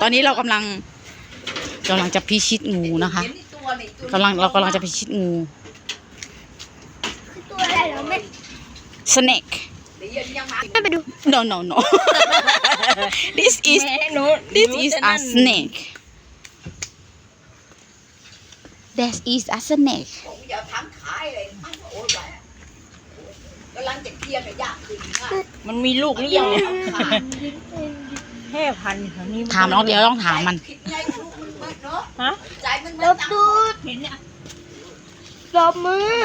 ตอนนี้เรากำลังกำลังจะพิชิตงูนะคะเห็นอีตัวนี่ตัวกำลังเรากำลังจะพิชิตงูคือตัวอะไรเหรอไม่ snake เดี๋ยวยังมาไม่ไปดู no no no this is แม่หนู this หนู is จะ a นั่น snake that is a snake ผมจะทำขายเลยมันโอ้ยไปกำลังจะเคลียร์กับยากจริงอะมันมีลูกหรือยังเนี่ย แค่พันธุ์แถวนี้ถามน้องเดี๋ยวต้องถามมันคิดไงลูกมันเบิดเนาะฮะใจมันลเบิดบดูดเห็นเนี่ยลบมือ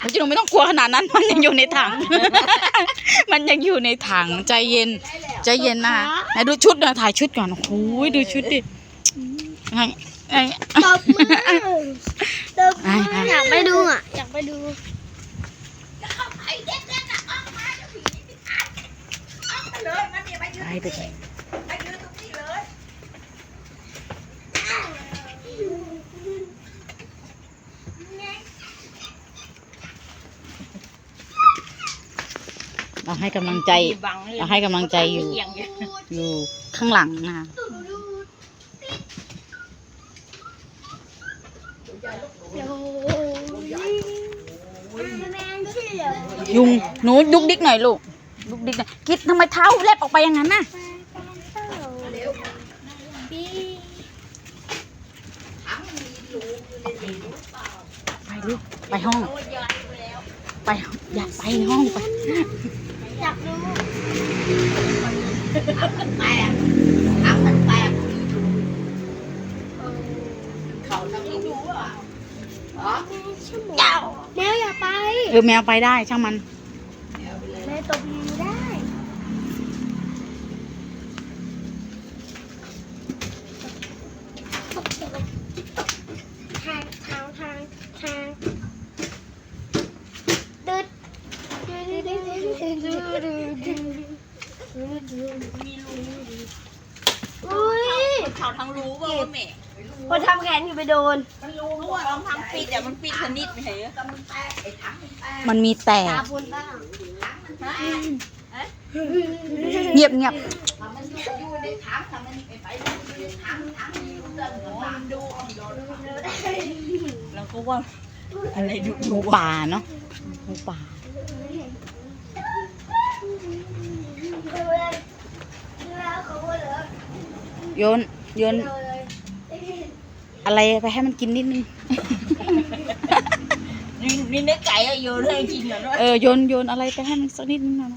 คุณจิหนูไม่ต้องกลัวขนาดนั้น มันยังอยู่ในถัง มันยังอยู่ในถังใจเย็น ใจเย็นนะคะไหนดูชุดหน่อยถ่ายชุดก่อนโอ้โหดูชุดดิไงไงลบมือลบมืออยากไปดูอะ อยากไปดูจะเข้าไปเด็กๆน่ะออกมาเดี๋ยวผีนี่ติดอัดออกมาเลยมันเนี่ยมายืน ไปไป ตรงนี้มายืนตรงนี้เลย เราให้กำลังใจ บังเลยเราให้กำลังใจอยู่ เอียงอยู่อยู่ข้างหลังนะคะโอ้ยแมงเชี่ยวยุงหนูดุกดิกหน่อยลูกดุกดิกหน่อยคิดทำไมเท้าแลบออกไปอย่างนั้นน่ะเร็วบีถังมีรูอยู่ในนี้รู้เปล่าไปลูกไปห้องโอ้ยยายไปแล้วไปอยากไปห้องไป อยากดูแตกถังมันแตกมีรูเขาทำนี้ดูอะเหรอเจ้าแมวอย่าไปเออแมวไปได้ช่างมันแมวตบมือได้ทางทางทางทางดึด มีลูอุ้ยเขาทั้งรู้ว่าว่าแม่คนทำแขนอยู่ไปโดน มันรู้รู้ว่าลองทำปิดแต่มันปิดสนิทไม่เหรอแต่มันแตกไอ้ถังมันแตกมันมีแต่ตาบุญบ้างถังมันแตกเงียบเงียบถ้ามันอยู่อยู่ในถังถ้ามันไปไปอยู่ในถังถังมีเรื่องมันดูเอาโยนเอาเราก็ว่าอะไรดุหมูป่าเนาะหมูป่า โยนโยนอะไรไปให้มันกินนิดนึงนี่เนื้อไก่อะโยนให้กินเหรอเนอะเออโยนโยนอะไรไปให้มันสักนิดนึงนะ